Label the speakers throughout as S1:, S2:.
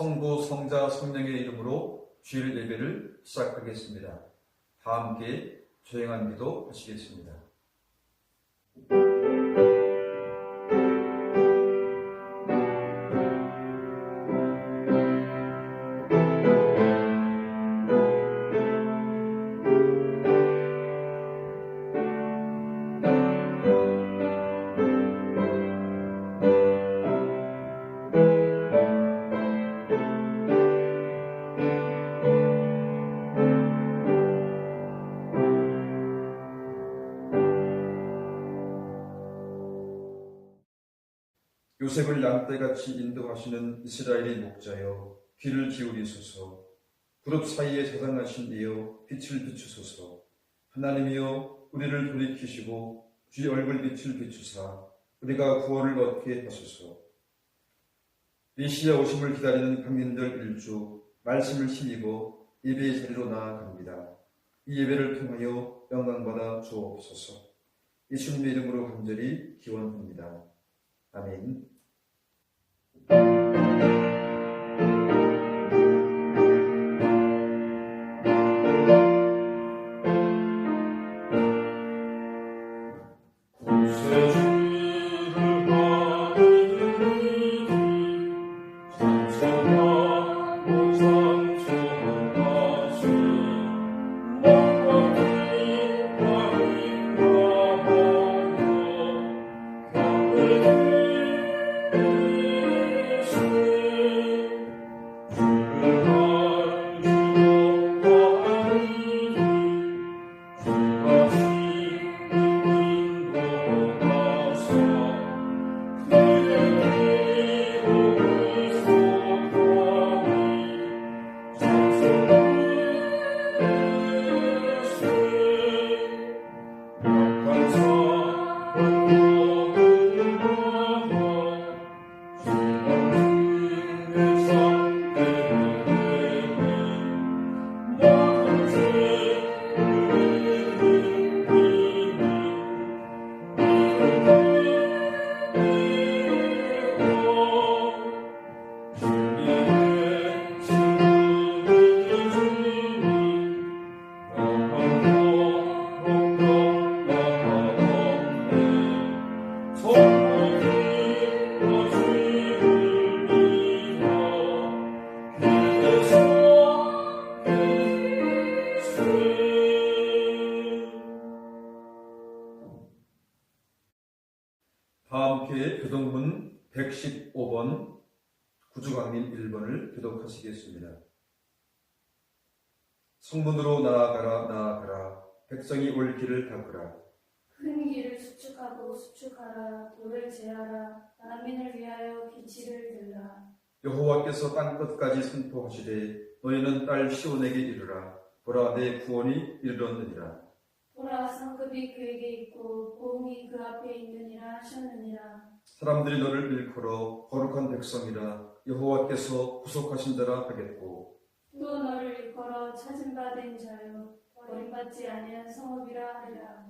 S1: 성부, 성자, 성령의 이름으로 주일 예배를 시작하겠습니다. 다 함께 조용한 기도 하시겠습니다. 같이 인도하시는 이스라엘의 목자여 귀를 기울이소서 그룹 사이에 자상하신 이여 빛을 비추소서 하나님이여 우리를 돌이키시고 주의 얼굴 빛을 비추사 우리가 구원을 얻게 하소서 메시아 오심을 기다리는 국민들 일주 말씀을 힘입어 예배의 자리로 나아갑니다. 이 예배를 통하여 영광받아 주옵소서 예수님의 이름으로 간절히 기원합니다. 아멘.
S2: 구세
S1: 길을 닦으라.
S3: 큰 길을 수축하고 수축하라. 돌을 제하라. 만민을 위하여 기치를 들라.
S1: 여호와께서 땅 끝까지 선포하시되 너희는 딸 시온에게 이르라. 보라 내 구원이 이르렀느니라.
S3: 보라 성급이 그에게 있고 보응이 그 앞에 있느니라 하셨느니라.
S1: 사람들이 너를 일컬어 거룩한 백성이라 여호와께서 구속하신다라 하겠고.
S3: 또 너를 일컬어 찾은 바 된 자여 버림받지 아니한 성읍이라 하리라.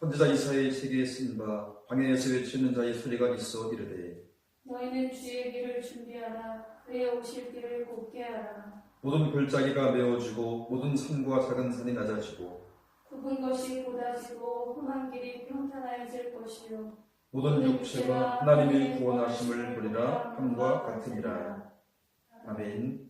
S1: 선지자 이사의 책에 쓴바 광야에서 외치는 자의 소리가 있어 이르되
S3: 너희는 주의 길을 준비하라. 그의 오실 길을 곱게 하라.
S1: 모든 골짜기가 메워지고 모든 산과 작은 산이 낮아지고
S3: 굽은 것이 곧아지고 험한 길이 평탄하여질 것이요.
S1: 모든 육체가 하나님의 구원하심을 보리라. 함과 같으니라. 아멘.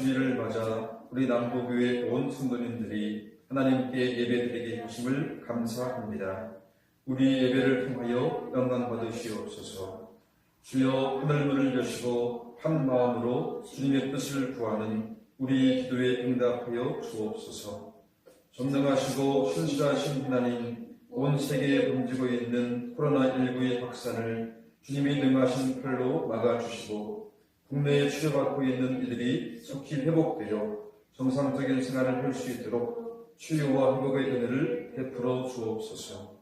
S1: 주일을 맞아 우리 남부교회 온 성도님들이 하나님께 예배드리게 해주심을 감사합니다. 우리 예배를 통하여 영광 받으시옵소서. 주여 하늘 문을 여시고 한 마음으로 주님의 뜻을 구하는 우리 기도에 응답하여 주옵소서. 전능하시고 신실하신 하나님, 온 세계에 번지고 있는 코로나19의 확산을 주님이 능하신 팔로 막아주시고 국내에 치료받고 있는 이들이 속히 회복되어 정상적인 생활을 할 수 있도록 치유와 회복의 은혜를 베풀어 주옵소서.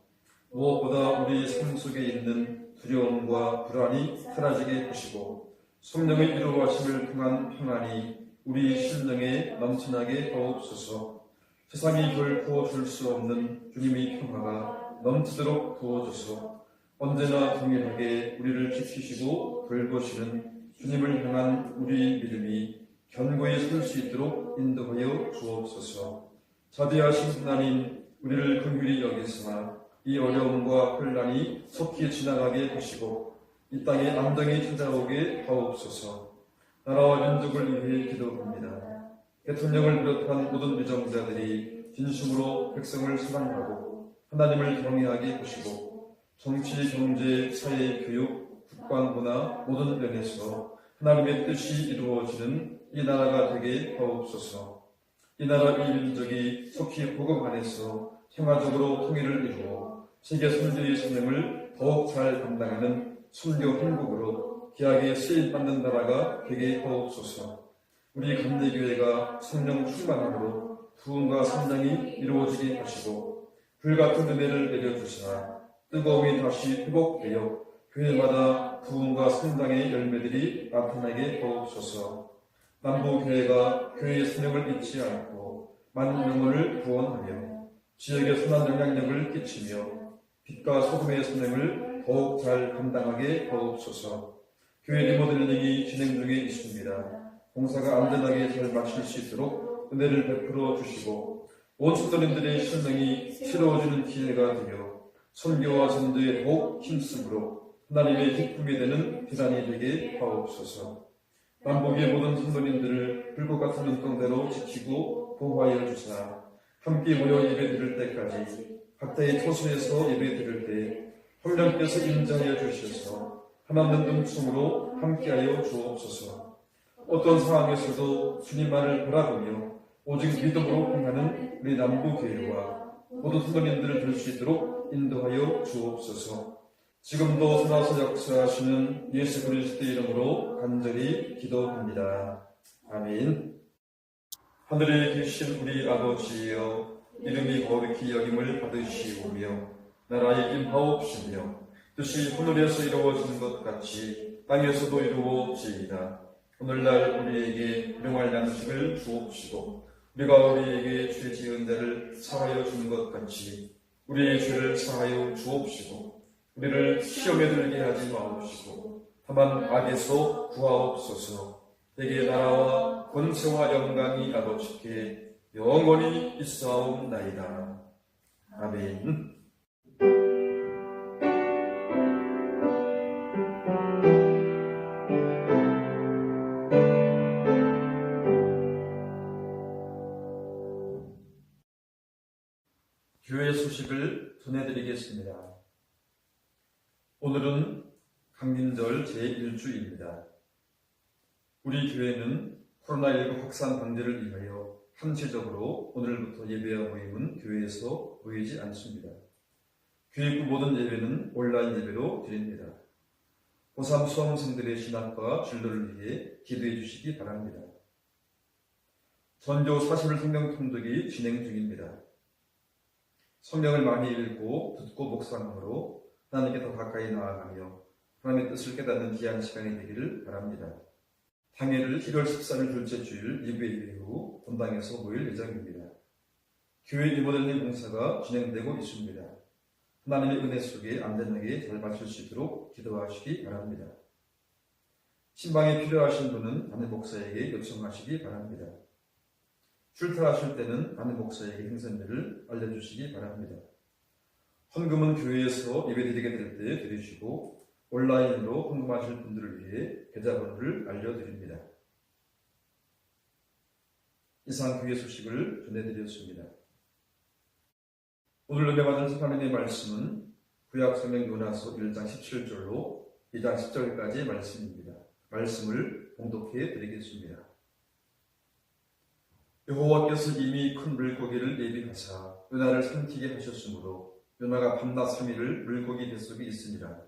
S1: 무엇보다 우리 삶 속에 있는 두려움과 불안이 사라지게 하시고 성령의 이루어심을 통한 평안이 우리 심령에 넘쳐나게 하옵소서. 세상이 결코 줄 수 없는 주님의 평화가 넘치도록 부어줘서 언제나 동일하게 우리를 지키시고 돌보시는 주님을 향한 우리 믿음이 견고히 설 수 있도록 인도하여 주옵소서. 자비하신 하나님, 우리를 긍휼히 여기사 이 어려움과 혼란이 속히 지나가게 하시고 이 땅에 안정이 찾아오게 하옵소서. 나라와 민족을 위해 기도합니다. 대통령을 비롯한 모든 위정자들이 진심으로 백성을 사랑하고 하나님을 경외하게 하시고 정치, 경제, 사회, 교육, 문화 모든 면에서 하나님의 뜻이 이루어지는 이 나라가 되게 하옵소서. 이 나라 이 민족이 속히 복음 안에서 평화적으로 통일을 이루어 세계 선교의 사명을 더욱 잘 감당하는 선교 행복으로 기하게 쓰임받는 나라가 되게 하옵소서. 우리 감리교회가 성령 충만함으로 부흥과 성장이 이루어지게 하시고 불같은 은혜를 내려주시나 뜨거움이 다시 회복되어 교회마다 부흥과 성장의 열매들이 나타나게 하옵소서 남부교회가 교회의 사명을 잊지 않고 많은 영혼을 구원하며 지역에 선한 영향력을 끼치며 빛과 소금의 사명을 더욱 잘 감당하게 하옵소서 교회 리모델링이 진행 중에 있습니다. 공사가 안전하게 잘 마칠 수 있도록 은혜를 베풀어 주시고 온 성도님들의 실명이 새로워지는 기회가 되며 선교와 전도에 더욱 힘쓰므로 하나님의 기쁨이 되는 비단이 되게 하옵소서 남북의 모든 성도님들을 불꽃 같은 눈동대로 지키고 보호하여 주사 함께 모여 예배 드릴 때까지 각자의 처소에서 예배 드릴 때 성령께서 임자하여 주셔서 하나님 음성으로 함께하여 주옵소서 어떤 상황에서도 주님만을 바라보며 오직 믿음으로 행하는 우리 남부 교회와 모든 성도님들을 될수 있도록 인도하여 주옵소서. 지금도 살아서 역사하시는 예수 그리스도 이름으로 간절히 기도합니다. 아멘. 하늘에 계신 우리 아버지여 이름이 거룩히 여김을 받으시오며 나라의 임하옵시며 뜻이 하늘에서 이루어지는 것 같이 땅에서도 이루어지이다. 오늘날 우리에게 명할 양식을 주옵시고 우리가 우리에게 죄 지은 자를 사하여 주는 것 같이 우리의 죄를 사하여 주옵시고 우리를 시험에 들게 하지 마옵시고 다만 악에서 구하옵소서. 내게 나라와 권세와 영광이 아버지께 영원히 있사옵나이다. 아멘. 교회 소식을 전해드리겠습니다. 오늘은 강림절 제1주입니다. 우리 교회는 코로나19 확산 방지를 위하여 한시적으로 오늘부터 예배와 모임은 교회에서 보이지 않습니다. 교육부 모든 예배는 온라인 예배로 드립니다. 고3 수험생들의 진학과 진로를 위해 기도해 주시기 바랍니다. 전교 40일 성경 통독이 진행 중입니다. 성경을 많이 읽고 듣고 묵상함으로 하나님께 더 가까이 나아가며 하나님의 뜻을 깨닫는 귀한 시간이 되기를 바랍니다. 당일을 1월 13일 둘째 주일 2부 예배 후 본당에서 모일 예정입니다. 교회 리모델링 공사가 진행되고 있습니다. 하나님의 은혜 속에 안전하게 잘 마칠 수 있도록 기도하시기 바랍니다. 신방에 필요하신 분은 담임 목사에게 요청하시기 바랍니다. 출타하실 때는 담임 목사에게 행선일을 알려주시기 바랍니다. 헌금은 교회에서 예배드리게 될 때 드리시고 온라인으로 헌금하실 분들을 위해 계좌번호를 알려드립니다. 이상 교회 소식을 전해드렸습니다. 오늘 은혜 받은 하나님의 말씀은 구약성경 요나서 1장 17절로 2장 10절까지의 말씀입니다. 말씀을 봉독해 드리겠습니다. 여호와께서 이미 큰 물고기를 예비하사 요나를 삼키게 하셨으므로 요나가 밤낮 3일을 물고기 뱃속에 있으니라.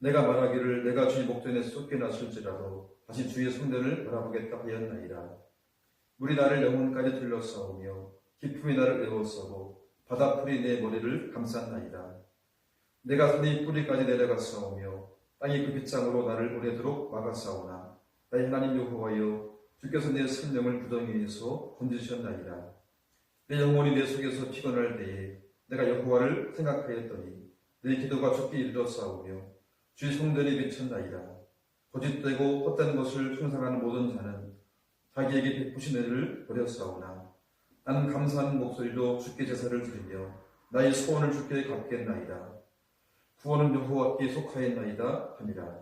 S1: 내가 말하기를 내가 주의 목전에 쫓겨났을지라도 다시 주의 성전을 바라보겠다 하였나이다. 물이 나를 영혼까지 둘러싸우며 기품이 나를 에워싸고 바다풀이 내 머리를 감쌌나이다. 내가 산의 뿌리까지 내려갔사오며 땅이 그 빗장으로 나를 오래도록 막았사오나 나의 하나님 여호와여 주께서 내 생명을 부정위에서 건지셨나이다. 내 영혼이 내 속에서 피곤할 때에 내가 여호와를 생각하였더니 내 기도가 죽기 이르렀사오며 주의 성전에 비쳤나이다. 거짓되고 헛된 것을 충성하는 모든 자는 자기에게 베푸신 은혜를 버렸사오나 나는 감사하는 목소리로 주께 제사를 드리며 나의 소원을 주께 갚겠나이다. 구원은 여호와께 속하였나이다 하니라.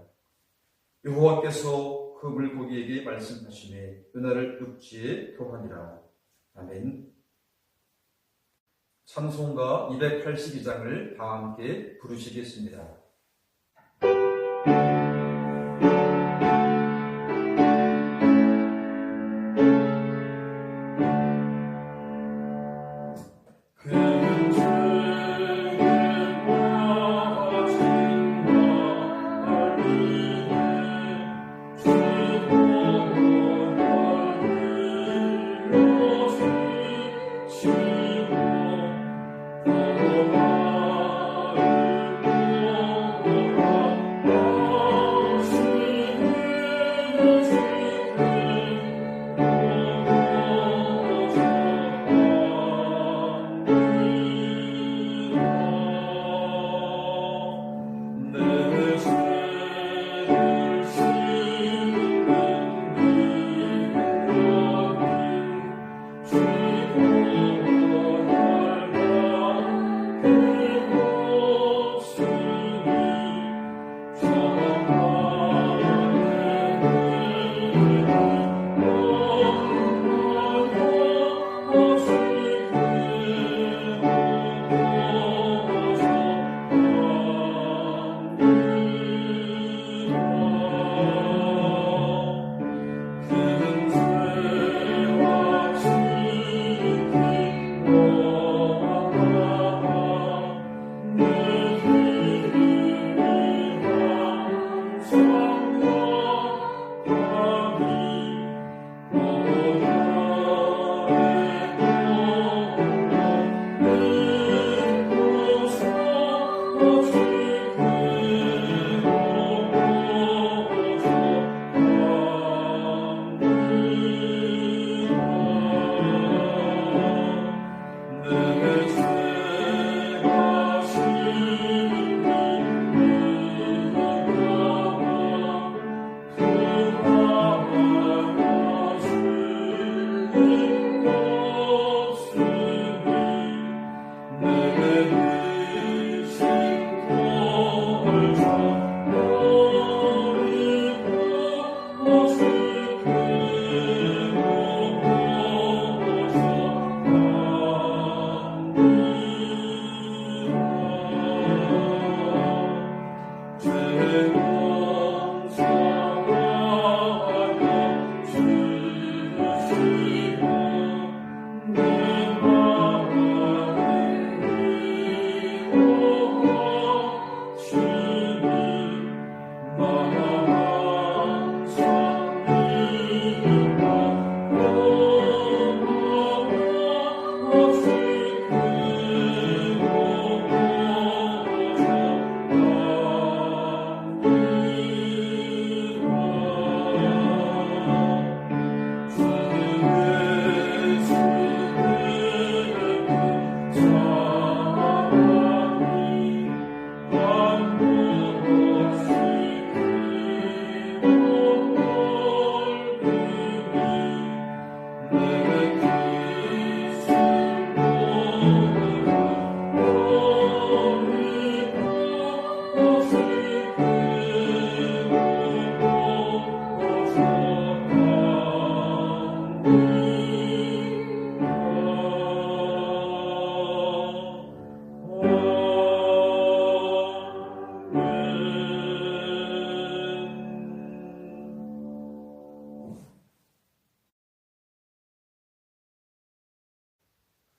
S1: 여호와께서 그 물고기에게 말씀하시매 은하를 육지에 토하니라. 아멘. 찬송가 282장을 다 함께 부르시겠습니다.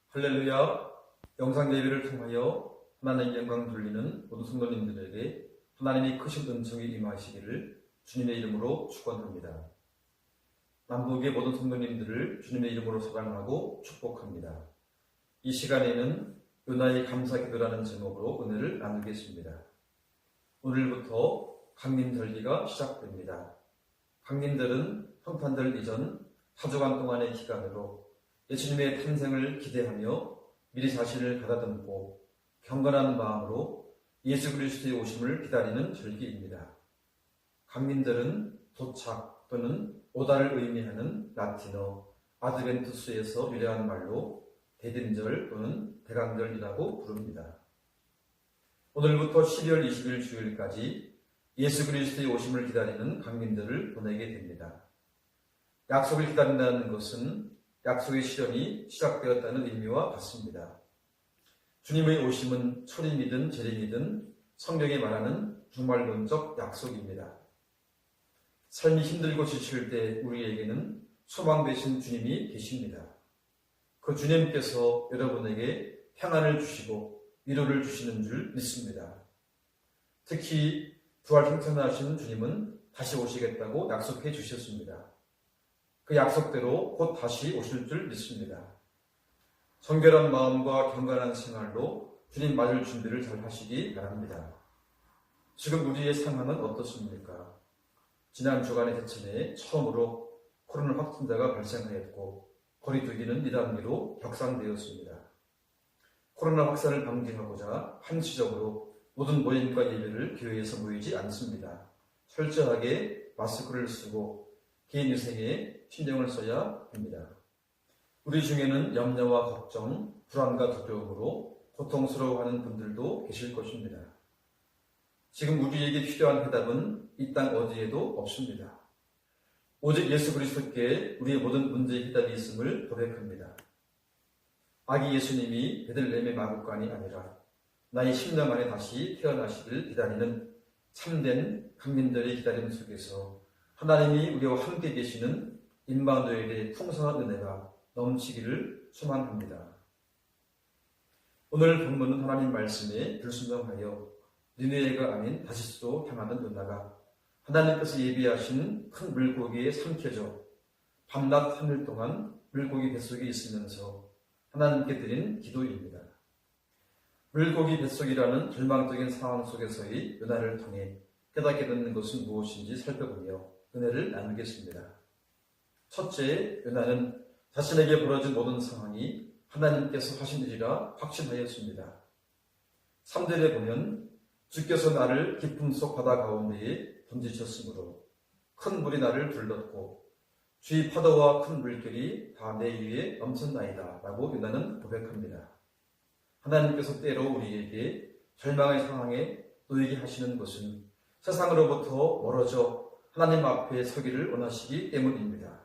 S1: 할렐루야 영상 예배를 통하여 하나님의 영광 돌리는 모든 성도님들에게 하나님이 크신 은총이 임하시기를 주님의 이름으로 축원합니다. 남북의 모든 성도님들을 주님의 이름으로 사랑하고 축복합니다. 이 시간에는 은하의 감사 기도라는 제목으로 은혜를 나누겠습니다. 오늘부터 강림절기가 시작됩니다. 강림절은 성탄절 이전 4주간 동안의 기간으로 예수님의 탄생을 기대하며 미리 자신을 가다듬고 경건한 마음으로 예수 그리스도의 오심을 기다리는 절기입니다. 강림절은 도착 또는 오다를 의미하는 라틴어 아드벤투스에서 유래한 말로 대림절 또는 대강절이라고 부릅니다. 오늘부터 12월 20일 주일까지 예수 그리스도의 오심을 기다리는 강민들을 보내게 됩니다. 약속을 기다린다는 것은 약속의 실현이 시작되었다는 의미와 같습니다. 주님의 오심은 초림이든 재림이든 성경에 말하는 주말론적 약속입니다. 삶이 힘들고 지칠 때 우리에게는 소망 되신 주님이 계십니다. 그 주님께서 여러분에게 평안을 주시고 위로를 주시는 줄 믿습니다. 특히 부활 생천하신 주님은 다시 오시겠다고 약속해 주셨습니다. 그 약속대로 곧 다시 오실 줄 믿습니다. 정결한 마음과 경건한 생활로 주님 맞을 준비를 잘 하시기 바랍니다. 지금 우리의 상황은 어떻습니까? 지난 주간의 대천에 처음으로 코로나 확진자가 발생하였고 거리두기는 2단계로 격상되었습니다. 코로나 확산을 방지하고자 한시적으로 모든 모임과 예배를 교회에서 모이지 않습니다. 철저하게 마스크를 쓰고 개인 위생에 신경을 써야 합니다. 우리 중에는 염려와 걱정, 불안과 두려움으로 고통스러워하는 분들도 계실 것입니다. 지금 우리에게 필요한 해답은 이 땅 어디에도 없습니다. 오직 예수 그리스도께 우리의 모든 문제의 해답이 있음을 고백합니다. 아기 예수님이 베들레헴의 마국간이 아니라 나이 10년 만에 다시 태어나시길 기다리는 참된 강민들의 기다림 속에서 하나님이 우리와 함께 계시는 임마누엘의 풍성한 은혜가 넘치기를 소망합니다. 오늘 본문은 하나님 말씀에 불순종하여 니네가 아닌 다시스로 향하는 누나가 하나님께서 예비하신 큰 물고기에 삼켜져 밤낮 3일 동안 물고기 뱃속에 있으면서 하나님께 드린 기도입니다. 물고기 뱃속이라는 절망적인 상황 속에서의 은혜를 통해 깨닫게 되는 것은 무엇인지 살펴보며 은혜를 나누겠습니다. 첫째, 은혜는 자신에게 벌어진 모든 상황이 하나님께서 하신 일이라 확신하였습니다. 3절에 보면 주께서 나를 깊음 속 바다 가운데에 던지셨으므로 큰 물이 나를 불렀고 주의 파도와 큰 물결이 다 내 위에 넘쳤나이다 라고 유다는 고백합니다. 하나님께서 때로 우리에게 절망의 상황에 놓이게 하시는 것은 세상으로부터 멀어져 하나님 앞에 서기를 원하시기 때문입니다.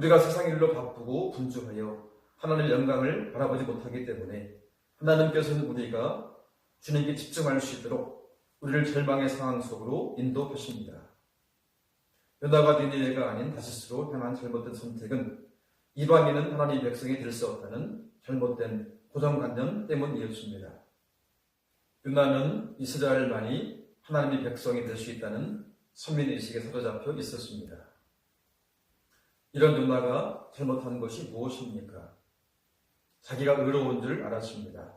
S1: 우리가 세상 일로 바쁘고 분주하여 하나님의 영광을 바라보지 못하기 때문에 하나님께서는 우리가 주님께 집중할 수 있도록 우리를 절망의 상황 속으로 인도하십니다. 요나가 니니웨가 아닌 다시스로 향한 잘못된 선택은 이방인은 하나님의 백성이 될 수 없다는 잘못된 고정관념 때문이었습니다. 요나는 이스라엘만이 하나님의 백성이 될 수 있다는 선민의식에 사로잡혀 있었습니다. 이런 요나가 잘못한 것이 무엇입니까? 자기가 의로운 줄 알았습니다.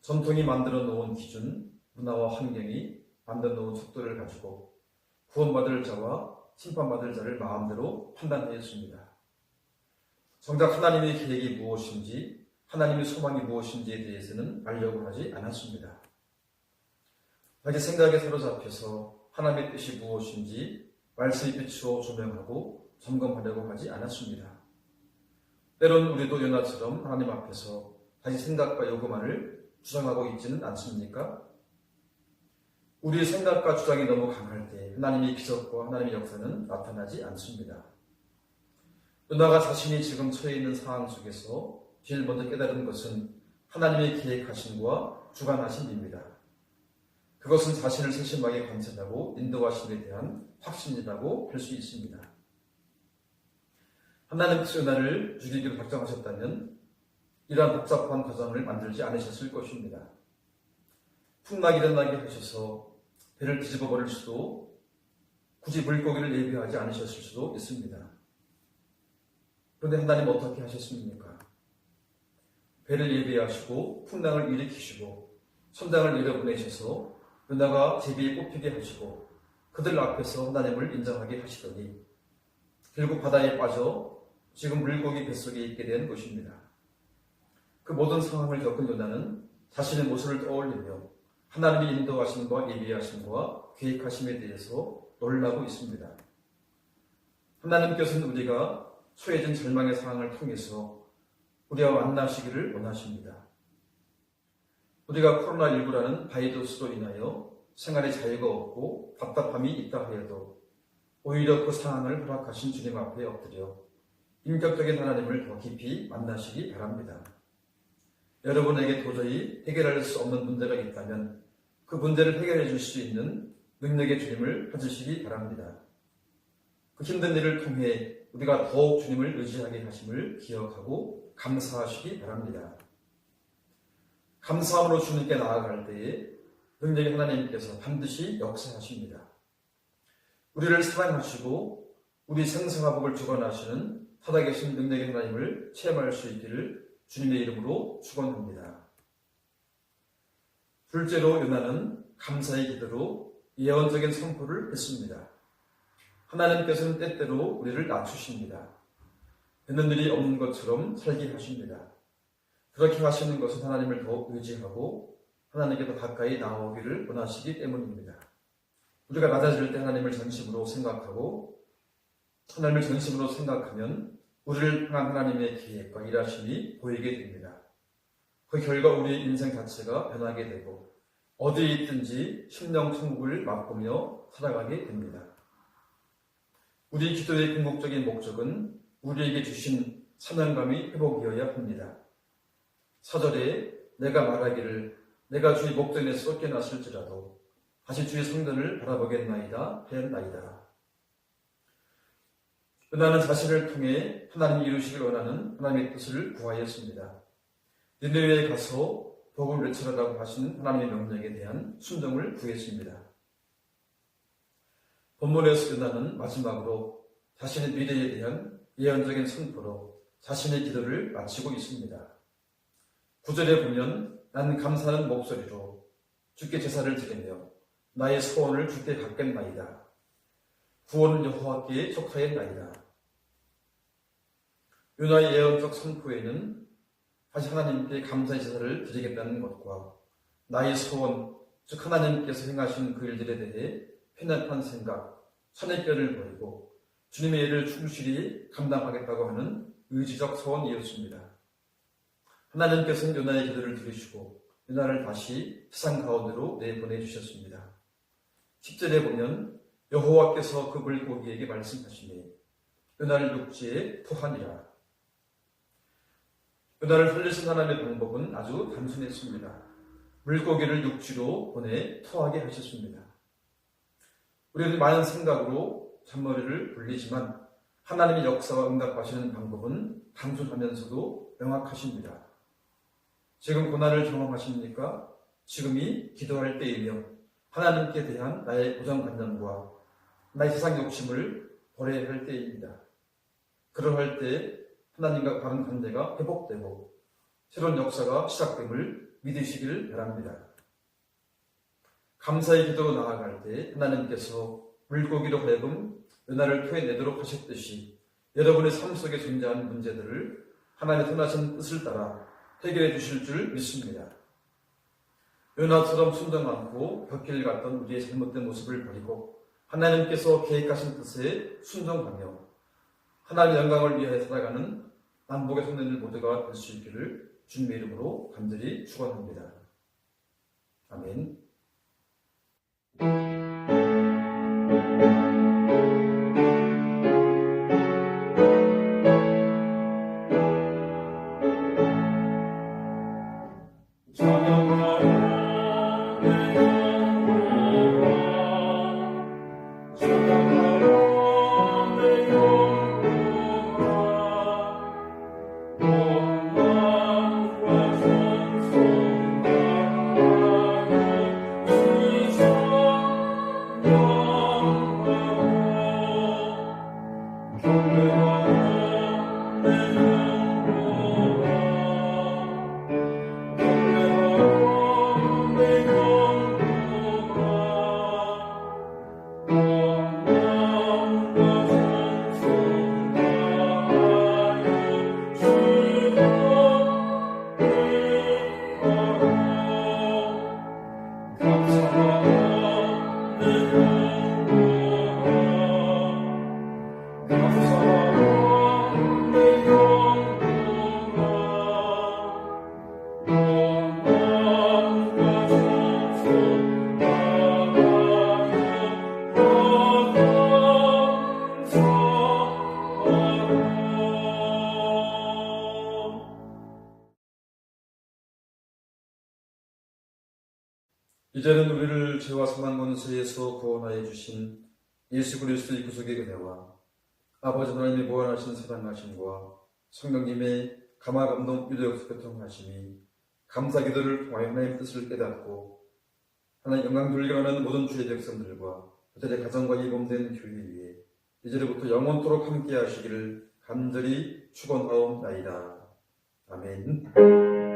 S1: 전통이 만들어 놓은 기준, 문화와 환경이 만들어 놓은 속도를 가지고 구원받을 자와 심판받을 자를 마음대로 판단하였습니다. 정작 하나님의 계획이 무엇인지, 하나님의 소망이 무엇인지에 대해서는 알려고 하지 않았습니다. 자기 생각에 사로잡혀서 하나님의 뜻이 무엇인지 말씀에 비추어 조명하고 점검하려고 하지 않았습니다. 때론 우리도 연하처럼 하나님 앞에서 자기 생각과 요구만을 주장하고 있지는 않습니까? 우리의 생각과 주장이 너무 강할 때 하나님의 기적과 하나님의 역사는 나타나지 않습니다. 누나가 자신이 지금 처해 있는 상황 속에서 제일 먼저 깨달은 것은 하나님의 계획하신 것과 주관하신 입니다. 그것은 자신을 세심하게 관찰하고 인도하심에 대한 확신이라고 할 수 있습니다. 하나님께서 은혜를 주기로 작정하셨다면 이러한 복잡한 과정을 만들지 않으셨을 것입니다. 풍락이 일어나게 하셔서 배를 뒤집어 버릴 수도 굳이 물고기를 예비하지 않으셨을 수도 있습니다. 그런데 하나님 어떻게 하셨습니까? 배를 예비하시고 풍랑을 일으키시고 선장을 내려보내셔서 은하가 제비에 뽑히게 하시고 그들 앞에서 하나님을 인정하게 하시더니 결국 바다에 빠져 지금 물고기 뱃속에 있게 된 것입니다. 그 모든 상황을 겪은 요나는 자신의 모습을 떠올리며 하나님의 인도하심과 예비하심과 계획하심에 대해서 놀라고 있습니다. 하나님께서는 우리가 처해진 절망의 상황을 통해서 우리와 만나시기를 원하십니다. 우리가 코로나19라는 바이러스로 인하여 생활에 자유가 없고 답답함이 있다 하여도 오히려 그 상황을 허락하신 주님 앞에 엎드려 인격적인 하나님을 더 깊이 만나시기 바랍니다. 여러분에게 도저히 해결할 수 없는 문제가 있다면 그 문제를 해결해 줄 수 있는 능력의 주님을 찾으시기 바랍니다. 그 힘든 일을 통해 우리가 더욱 주님을 의지하게 하심을 기억하고 감사하시기 바랍니다. 감사함으로 주님께 나아갈 때에 능력의 하나님께서 반드시 역사하십니다. 우리를 사랑하시고 우리 생사화복을 주관하시는 살아계신 능력의 하나님을 체험할 수 있기를 주님의 이름으로 축원합니다. 둘째로 요나는 감사의 기도로 예언적인 선포를 했습니다. 하나님께서는 때때로 우리를 낮추십니다. 되는 일이 없는 것처럼 살게 하십니다. 그렇게 하시는 것은 하나님을 더욱 의지하고 하나님께 더 가까이 나오기를 원하시기 때문입니다. 우리가 낮아질 때 하나님을 전심으로 생각하고 하나님을 전심으로 생각하면 우리를 향한 하나님의 계획과 일하심이 보이게 됩니다. 그 결과 우리의 인생 자체가 변하게 되고 어디에 있든지 심령 천국을 맛보며 살아가게 됩니다. 우리 기도의 궁극적인 목적은 우리에게 주신 사명감이 회복이어야 합니다. 사절에 내가 말하기를 내가 주의 목전에서 쫓겨났을지라도 다시 주의 성전을 바라보겠나이다 하였나이다. 은하는 자신을 통해 하나님이 이루시길 원하는 하나님의 뜻을 구하였습니다. 니네웨에 가서 복을 외치라고 하신 하나님의 명령에 대한 순종을 구했습니다. 본문에서 은하는 마지막으로 자신의 미래에 대한 예언적인 선포로 자신의 기도를 마치고 있습니다. 구절에 보면 나는 감사하는 목소리로 주께 제사를 드리며 나의 소원을 주께 갚겠나이다. 구원은 여호와께 속하였나이다. 요나의 예언적 선포에는 다시 하나님께 감사의 제사를 드리겠다는 것과 나의 소원, 즉 하나님께서 행하신 그 일들에 대해 편협한 생각, 선의결을 버리고 주님의 일을 충실히 감당하겠다고 하는 의지적 소원이었습니다. 하나님께서는 요나의 기도를 들으시고 요나를 다시 세상 가운데로 내보내주셨습니다. 10절에 보면 여호와께서 그 물고기에게 말씀하시니 요나를 육지에 토하니라. 요나를 살리신 하나님의 방법은 아주 단순했습니다. 물고기를 육지로 보내 토하게 하셨습니다. 우리는 많은 생각으로 잔머리를 돌리지만 하나님의 역사와 응답하시는 방법은 단순하면서도 명확하십니다. 지금 고난을 경험하십니까? 지금이 기도할 때이며 하나님께 대한 나의 고정관념과 나의 세상 욕심을 버려야 할 때입니다. 그러할 때 하나님과 바른 관계가 회복되고 새로운 역사가 시작됨을 믿으시길 바랍니다. 감사의 기도로 나아갈 때 하나님께서 물고기로 하여금 은하를 토해내도록 하셨듯이 여러분의 삶 속에 존재하는 문제들을 하나님의 선하신 뜻을 따라 해결해 주실 줄 믿습니다. 요나처럼 순정 많고 벽길 갔던 우리의 잘못된 모습을 버리고 하나님께서 계획하신 뜻에 순종하며 하나님의 영광을 위해 살아가는 남북의 성도들 모두가 될 수 있기를 주님의 이름으로 간절히 축원합니다. 아멘.
S2: 이제는 우리를 죄와 사망 권세에서 구원하여 주신 예수 그리스도의 구속의 은혜와 아버지 하나님의 무한하신 사랑하심과 성령님의 감화 감동 유대역수 교통하심이 감사 기도를 통하여 하나님의 뜻을 깨닫고 하나님 영광 돌려가는 모든 주의 백성들과 그들의 가정과 이범된 교회 위에 이제부터 영원토록 함께 하시기를 간절히 축원하옵나이다. 아멘.